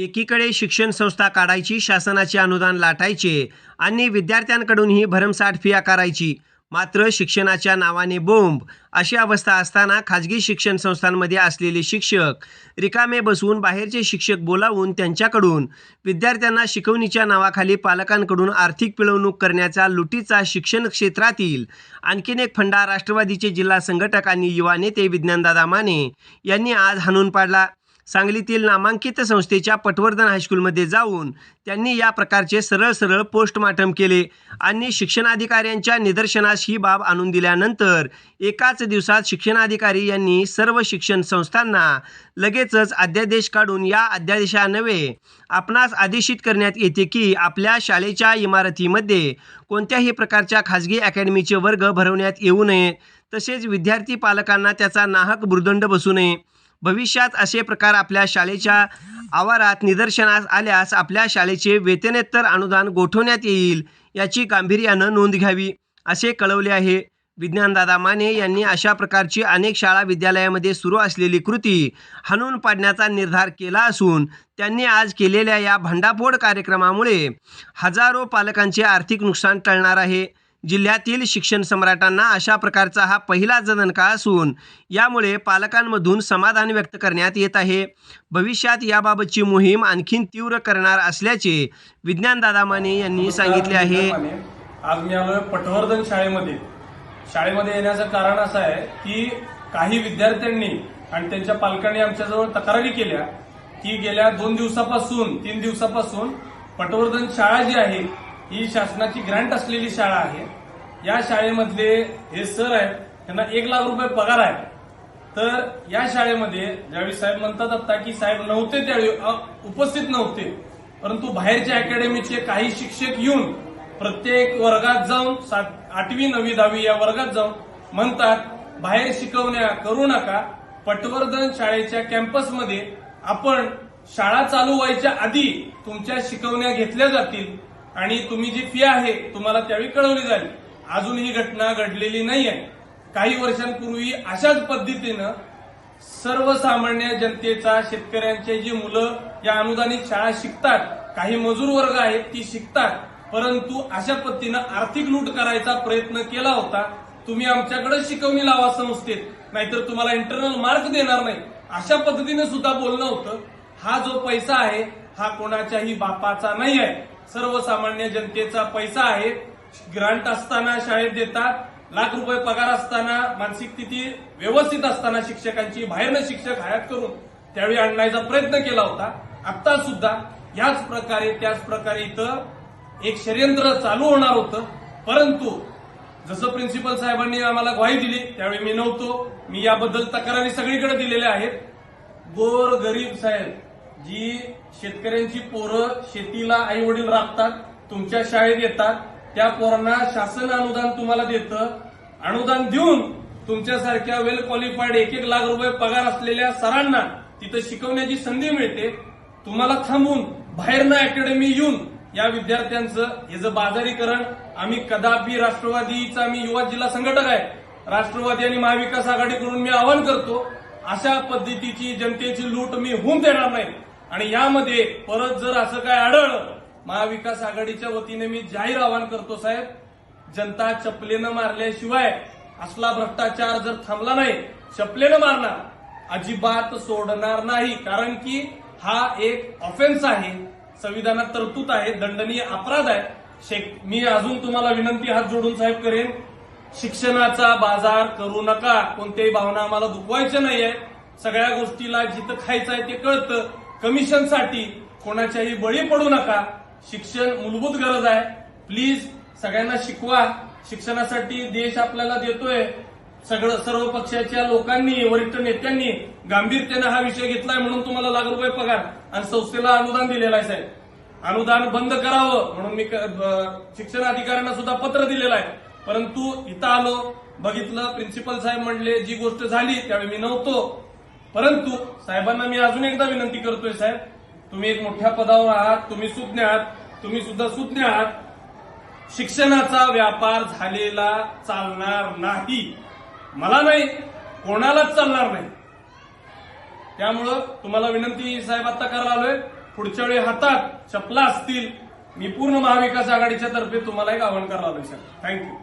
एकीकडे शिक्षण संस्था काढायची शासनाचे अनुदान लाटायचे आणि विद्यार्थ्यांकडूनही भरमसाठ फी आकारायची मात्र शिक्षणाच्या नावाने बोंब अशी अवस्था असताना खाजगी शिक्षण संस्थांमध्ये असलेले शिक्षक रिकामे बसवून बाहेरचे शिक्षक बोलावून त्यांच्याकडून विद्यार्थ्यांना शिकवणीच्या नावाखाली पालकांकडून आर्थिक पिळवणूक करण्याचा लुटीचा शिक्षण क्षेत्रातील आणखीन एक फंडा राष्ट्रवादीचे जिल्हा संघटक आणि युवा नेते विज्ञानदादा माने यांनी आज हाणून पाडला. सांगलीतील नामांकित संस्थेच्या पटवर्धन हायस्कूलमध्ये जाऊन त्यांनी या प्रकारचे सरळ सरळ पोस्टमार्टम केले आणि शिक्षणाधिकाऱ्यांच्या निदर्शनास ही बाब आणून दिल्यानंतर एकाच दिवसात शिक्षणाधिकारी यांनी सर्व शिक्षण संस्थांना लगेचच अध्यादेश काढून या अध्यादेशानवे आपणास आदेशित करण्यात येते की आपल्या शाळेच्या इमारतीमध्ये कोणत्याही प्रकारच्या खाजगी अकॅडमीचे वर्ग भरवण्यात येऊ नये. तसेच विद्यार्थी पालकांना त्याचा नाहक भुर्दंड बसू नये. भविष्यात असे प्रकार आपल्या शाळेच्या आवारात निदर्शनास आल्यास आपल्या शाळेचे वेतनेत्तर अनुदान गोठवण्यात येईल याची गांभीर्यानं नोंद घ्यावी असे कळवले आहे. विज्ञानदादा माने यांनी अशा प्रकारची अनेक शाळा विद्यालयामध्ये सुरू असलेली कृती हाणून पाडण्याचा निर्धार केला असून त्यांनी आज केलेल्या या भांडाफोड कार्यक्रमामुळे हजारो पालकांचे आर्थिक नुकसान टळणार आहे. जिल्ह्यातील शिक्षण सम्राटांना अशा प्रकारचा हा पहिलाच दणका असून यामुळे पालकांमधून समाधान व्यक्त करण्यात येत आहे. भविष्यात याबाबतची मोहीम आणखीन तीव्र करणार असल्याचे विज्ञानदादा माने यांनी सांगितले आहे. आज मी आलोय पटवर्धन शाळेमध्ये. शाळेमध्ये येण्याचं कारण असं आहे की काही विद्यार्थ्यांनी आणि त्यांच्या पालकांनी आमच्याजवळ तक्रारी केल्या. की गेल्या दोन दिवसापासून तीन दिवसापासून पटवर्धन शाळा जी आहे ही शासनाची ग्रँट असलेली शाळा आहे. या शाळेमधले हे सर आहेत त्यांना एक लाख रुपये पगार आहे. तर या शाळेमध्ये ज्यावेळी साहेब म्हणतात आता की साहेब नव्हते त्यावेळी उपस्थित नव्हते. परंतु बाहेरच्या अकॅडमीचे काही शिक्षक येऊन प्रत्येक वर्गात जाऊन सात आठवी नववी दहावी या वर्गात जाऊन म्हणतात बाहेर शिकवण्या करू नका. पटवर्धन शाळेच्या कॅम्पसमध्ये आपण शाळा चालू व्हायच्या आधी तुमच्या शिकवण्या घेतल्या जातील. आणि तुम्ही जी फी आहे तुम्हाला त्यावेळी कळवली जाईल. अजून ही घटना घडलेली नाही आहे काही वर्षांपूर्वी अशाच पद्धतीनं सर्वसामान्य जनतेचा शेतकऱ्यांचे जी मुलं या अनुदानित शाळा शिकतात काही मजूर वर्ग आहेत ती शिकतात. परंतु अशा पद्धतीनं आर्थिक लूट करायचा प्रयत्न केला होता. तुम्ही आमच्याकडे शिकवणी लावा संस्थेत नाहीतर तुम्हाला इंटरनल मार्क देणार नाही. अशा पद्धतीने सुद्धा बोलणं होतं. हा जो पैसा आहे हा कोणाच्याही बापाचा नाही आहे सर्वसामान्य जनतेचा पैसा आहे. ग्रांट असताना शाळेत देतात. लाख रुपये पगार असताना मानसिक स्थिती व्यवस्थित असताना शिक्षकांची बाहेरनं शिक्षक हयात करून त्यावेळी आणण्याचा प्रयत्न केला होता. आता सुद्धा याच प्रकारे त्याच प्रकारे इथं एक षडयंत्र चालू होणार होतं. परंतु जसं प्रिन्सिपल साहेबांनी आम्हाला ग्वाही दिली त्यावेळी मी नव्हतो. मी याबद्दल तक्रारी सगळीकडे दिलेल्या आहेत. गोर गरीब साहेब जी शेतकऱ्यांची पोरं शेतीला आई वडील राबतात तुमच्या शाळेत येतात त्या पोरांना शासन अनुदान तुम्हाला देतं. अनुदान देऊन तुमच्यासारख्या वेल क्वालिफाईड एक एक लाख रुपये पगार असलेल्या सरांना तिथं शिकवण्याची संधी मिळते. तुम्हाला थांबून बाहेरनं अकॅडमी येऊन या विद्यार्थ्यांचं हे जे बाजारीकरण आम्ही कदापि राष्ट्रवादीचा मी युवा जिल्हा संघटक आहे. राष्ट्रवादी आणि महाविकास आघाडीकडून मी आवाहन करतो अशा पद्धतीची जनतेची लूट मी होऊन देणार नाही. आणि यामध्ये परत जर असं काय आढळलं महाविकास आघाडीच्या वतीने मी जाहीर आवाहन करतो साहेब जनता चपलेनं मारल्याशिवाय असला भ्रष्टाचार जर थांबला नाही चपलेनं मारणार अजिबात सोडणार नाही. कारण की हा एक ऑफेन्स आहे संविधानात तरतूद आहे दंडनीय अपराध आहे. शेक मी अजून तुम्हाला विनंती हात जोडून साहेब करेन शिक्षणाचा बाजार करू नका कोणत्याही भावना आम्हाला दुखवायच्या नाहीये. सगळ्या गोष्टीला जिथं खायचं आहे ते कळतं. कमिशनसाठी कोणाच्याही बळी पडू नका. शिक्षण मूलभूत गरज आहे. प्लीज सगळ्यांना शिकवा. शिक्षणासाठी देश आपल्याला देतोय. सगळं सर्व पक्षाच्या लोकांनी वरिष्ठ नेत्यांनी गांभीर्याने हा विषय घेतलाय म्हणून तुम्हाला लाख रुपये पगार आणि संस्थेला अनुदान दिलेलं आहे साहेब. अनुदान बंद करावं म्हणून मी क- शिक्षण अधिकाऱ्यांना सुद्धा पत्र दिलेलं आहे. परंतु इथं आलो बघितलं प्रिन्सिपल साहेब म्हणले जी गोष्ट झाली त्यावेळी मी नव्हतो. परंतु साहेबांना मी अजून एकदा विनंती करतोय साहेब तुम्ही एक मोठ्या पदावर आहात तुम्ही सुज्ञ आहात तुम्ही सुद्धा सुज्ञ आहात. शिक्षणाचा व्यापार झालेला चालणार नाही. मला नाही कोणालाच चालणार नाही. त्यामुळं तुम्हाला विनंती साहेब आता करायला आलोय. पुढच्या वेळी हातात चपला असतील मी पूर्ण महाविकास आघाडीच्या तर्फे तुम्हाला एक आवाहन करायला आलोय साहेब. थँक्यू